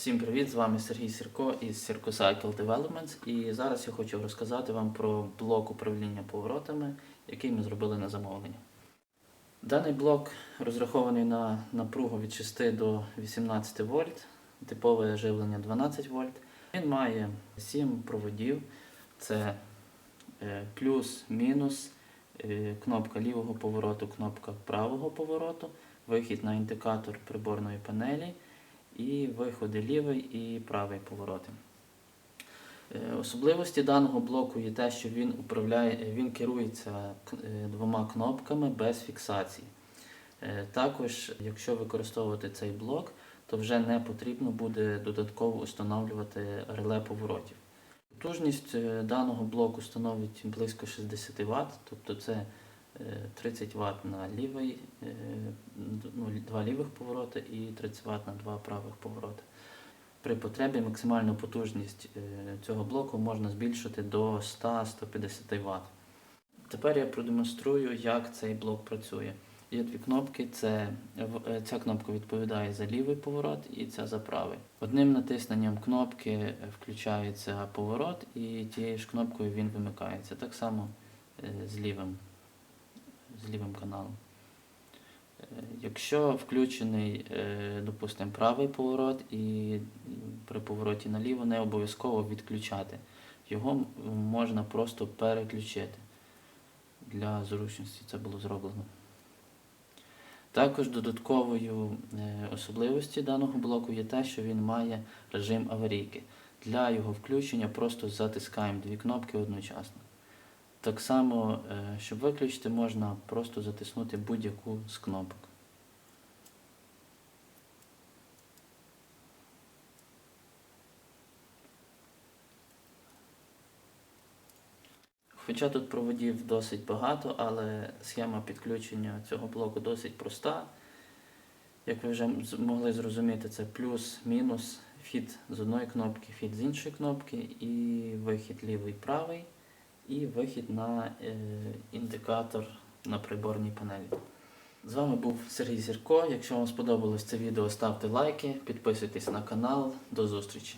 Всім привіт! З вами Сергій Сірко із Circo Cycle Developments. І зараз я хочу розказати вам про блок управління поворотами, який ми зробили на замовлення. Даний блок розрахований на напругу від 6 до 18 вольт, типове живлення 12 вольт. Він має 7 проводів: це е, плюс, мінус, е, кнопка лівого повороту, кнопка правого повороту, вихід на індикатор приборної панелі і виходи лівий і правий повороти. Е, Особливості даного блоку є те, що він управляє, він керується е, двома кнопками без фіксації. Е, Також, якщо використовувати цей блок, то вже не потрібно буде додатково встановлювати реле поворотів. Потужність даного блоку становить близько 60 Вт, тобто це 30 Вт на лівий, е, ну, два лівих повороти і 30 Вт на два правих повороти. При потребі максимальну потужність е, цього блоку можна збільшити до 100-150 Вт. Тепер я продемонструю, як цей блок працює. Є дві кнопки. Це, е, ця кнопка відповідає за лівий поворот і ця за правий. Одним натисненням кнопки включається поворот, і тією ж кнопкою він вимикається. Так само з лівим, з лівим каналом. Е, Якщо включений, е, допустимо, правий поворот і при повороті наліво не обов'язково відключати. Його можна просто переключити. Для зручності це було зроблено. Також додатковою е, особливістю даного блоку є те, що він має режим аварійки. Для його включення просто затискаємо дві кнопки одночасно. Так само, е, щоб виключити, можна просто затиснути будь-яку з кнопок. Хоча тут проводів досить багато, але схема підключення цього блоку досить проста. Як ви вже могли зрозуміти, це плюс-мінус, вхід з одної кнопки, вхід з іншої кнопки, і вихід лівий правий, і вихід на е, індикатор на приборній панелі. З вами був Сергій Зірко. Якщо вам сподобалось це відео, ставте лайки, підписуйтесь на канал. До зустрічі!